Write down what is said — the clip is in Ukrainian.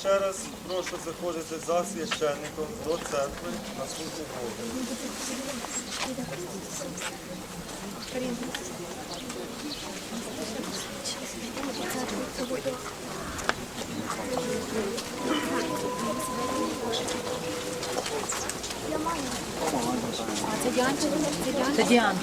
ще раз прошу заходити за священником до церкви на службу Богу. Це Діанчик? Це Діан.